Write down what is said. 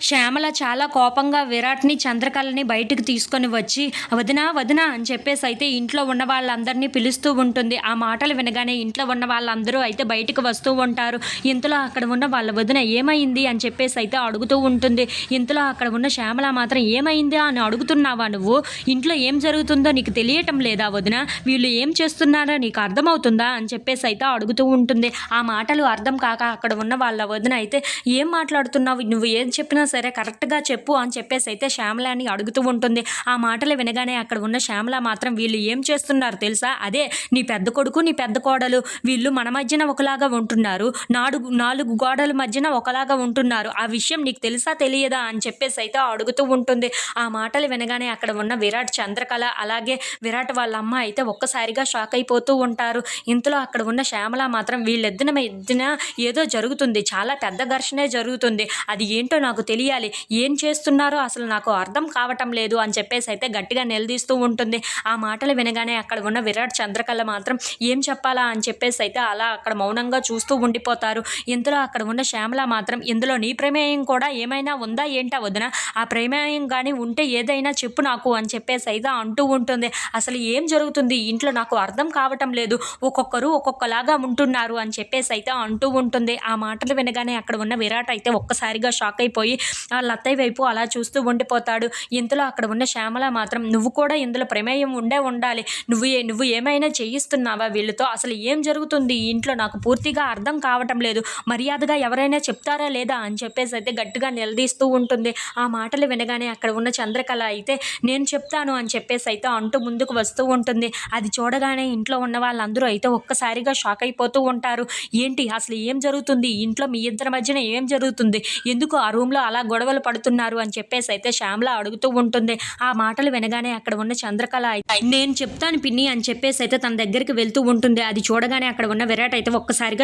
శ్యామల చాలా కోపంగా విరాట్ని చంద్రకళని బయటికి తీసుకొని వచ్చి వదినా వదినా అని చెప్పేసి అయితే ఇంట్లో ఉన్న వాళ్ళందరినీ పిలుస్తూ ఉంటుంది. ఆ మాటలు వినగానే ఇంట్లో ఉన్న వాళ్ళందరూ అయితే బయటకు వస్తూ ఉంటారు. ఇంతలో అక్కడ ఉన్న వాళ్ళ వదిన ఏమైంది? అని చెప్పేసి అయితే అడుగుతూ ఉంటుంది. ఇంతలో అక్కడ ఉన్న శ్యామల మాత్రం ఏమైంది? అని అడుగుతున్నావా నువ్వు? ఇంట్లో ఏం జరుగుతుందో నీకు తెలియటం లేదా వదిన? వీళ్ళు ఏం చేస్తున్నారో నీకు అర్థమవుతుందా? అని చెప్పేసి అయితే అడుగుతూ ఉంటుంది. ఆ మాటలు అర్థం కాక అక్కడ ఉన్న వాళ్ళ వదిన అయితే ఏం మాట్లాడుతున్నావు? నువ్వు ఏం చెప్పినా సరే కరెక్ట్గా చెప్పు అని చెప్పేసి అయితే శ్యామలాని అడుగుతూ ఉంటుంది. ఆ మాటలు వినగానే అక్కడ ఉన్న శ్యామల మాత్రం వీళ్ళు ఏం చేస్తున్నారు తెలుసా? అదే నీ పెద్ద కొడుకు నీ పెద్ద కోడలు వీళ్ళు మన మధ్యన ఒకలాగా ఉంటున్నారు. నాలుగు నాలుగు గోడల మధ్యన ఒకలాగా ఉంటున్నారు. ఆ విషయం నీకు తెలుసా తెలియదా అని చెప్పేసి అయితే అడుగుతూ ఉంటుంది. ఆ మాటలు వినగానే అక్కడ ఉన్న విరాట్ చంద్రకళ అలాగే విరాట్ వాళ్ళ అమ్మ అయితే ఒక్కసారిగా షాక్ అయిపోతూ ఉంటారు. ఇంతలో అక్కడ ఉన్న శ్యామల మాత్రం వీళ్ళిద్దన ఎద్దున ఏదో జరుగుతుంది. చాలా పెద్ద ఘర్షణే జరుగుతుంది. అది ఏంటో నాకు తెలియదు తెలియాలి. ఏం చేస్తున్నారో అసలు నాకు అర్థం కావటం లేదు అని చెప్పేసి అయితే గట్టిగా నిలదీస్తూ ఉంటుంది. ఆ మాటలు వినగానే అక్కడ ఉన్న విరాట్ చంద్రకళ మాత్రం ఏం చెప్పాలా అని చెప్పేసి అయితే అలా అక్కడ మౌనంగా చూస్తూ ఉండిపోతారు. ఇంతలో అక్కడ ఉన్న శ్యామల మాత్రం ఇందులో నీ ప్రమేయం కూడా ఏమైనా ఉందా ఏంటా వదిన? ఆ ప్రమేయం కానీ ఉంటే ఏదైనా చెప్పు నాకు అని చెప్పేసి అయితే అంటూ ఉంటుంది. అసలు ఏం జరుగుతుంది? ఇంట్లో నాకు అర్థం కావటం లేదు. ఒక్కొక్కరు ఒక్కొక్కలాగా ఉంటున్నారు అని చెప్పేసి అయితే అంటూ ఉంటుంది. ఆ మాటలు వినగానే అక్కడ ఉన్న విరాట్ అయితే ఒక్కసారిగా షాక్ అయిపోయి ఆ అత్తయ్య వైపు అలా చూస్తూ ఉండిపోతాడు. ఇంతలో అక్కడ ఉన్న శ్యామల మాత్రం నువ్వు కూడా ఇందులో ప్రమేయం ఉండే ఉండాలి. నువ్వు ఏ నువ్వు ఏమైనా చేయిస్తున్నావా వీళ్ళతో? అసలు ఏం జరుగుతుంది? ఈ ఇంట్లో నాకు పూర్తిగా అర్థం కావటం లేదు. మర్యాదగా ఎవరైనా చెప్తారా లేదా? అని చెప్పేసి అయితే గట్టిగా నిలదీస్తూ ఉంటుంది. ఆ మాటలు వినగానే అక్కడ ఉన్న చంద్రకళ అయితే నేను చెప్తాను అని చెప్పేసి అయితే అంటూ ముందుకు వస్తూ ఉంటుంది. అది చూడగానే ఇంట్లో ఉన్న వాళ్ళందరూ అయితే ఒక్కసారిగా షాక్ అయిపోతూ ఉంటారు. ఏంటి? అసలు ఏం జరుగుతుంది? ఇంట్లో మీ ఇద్దరి మధ్యన ఏం జరుగుతుంది? ఎందుకు ఆ రూమ్లో అలా గొడవలు పడుతున్నారు అని చెప్పేసి అయితే శ్యామల అడుగుతూ ఉంటుంది. ఆ మాటలు వినగానే అక్కడ ఉన్న చంద్రకళ అయితే నేను చెప్తాను పిన్ని అని చెప్పేసి అయితే తన దగ్గరికి వెళ్తూ ఉంటుంది. అది చూడగానే అక్కడ ఉన్న విరాట్ అయితే ఒక్కసారిగా